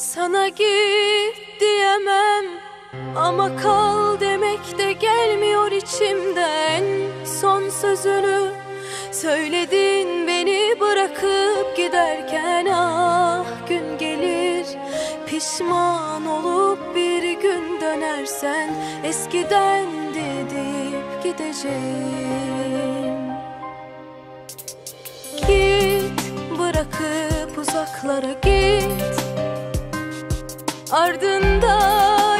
Sana git diyemem ama kal demek de gelmiyor içimden. Son sözünü söyledin beni bırakıp giderken Ah gün gelir pişman olup bir gün dönersen. Eskiden dedip gideceğim. Git bırakıp uzaklara git Ardında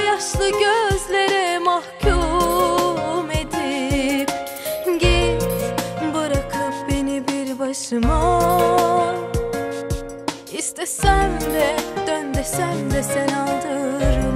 yaşlı gözlere mahkum edip Git bırakıp beni bir başıma. İstesem de dön desem de sen aldırma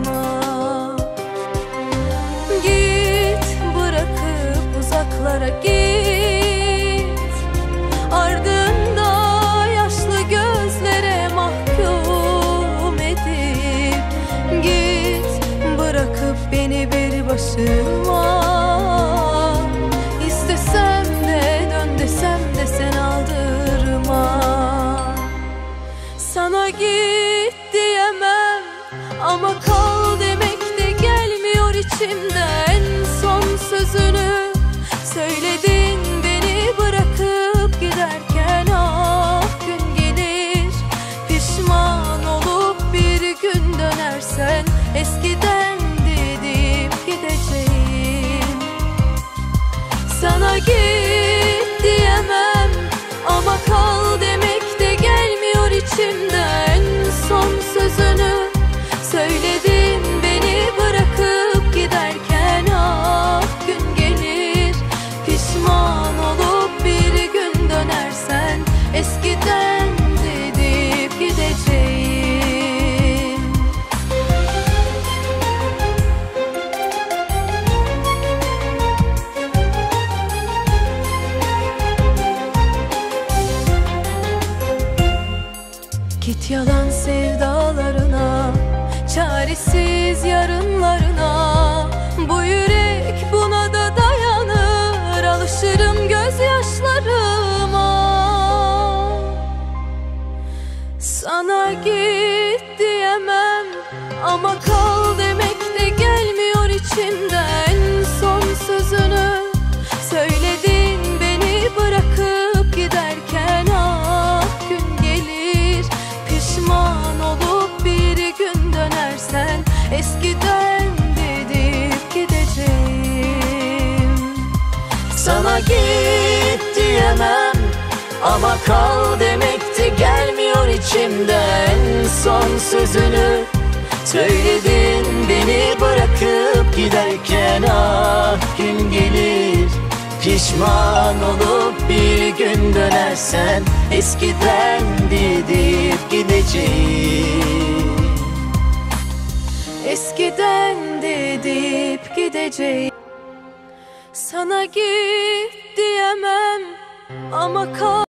başıma İstesem de dön desem de sen aldırma. Sana git diyemem ama kal demek de gelmiyor içimden. Son sözünü söyledin beni bırakıp giderken Ah gün gelir. Pişman olup bir gün dönersen Eskiden sana Git yalan sevdalarına Çaresiz yarınlarına. Bu yürek buna da dayanır Alışırım gözyaşlarıma. Sana git diyemem Ama kal demek de gelmiyor içimden Eskiden dedip gideceğim. Sana git diyemem ama kal demek de gelmiyor içimden Son sözünü. Söyledin beni bırakıp giderken Ah gün gelir? Pişman olup bir gün dönersen Eskiden dedip gideceğim. Sana git diyemem ama kal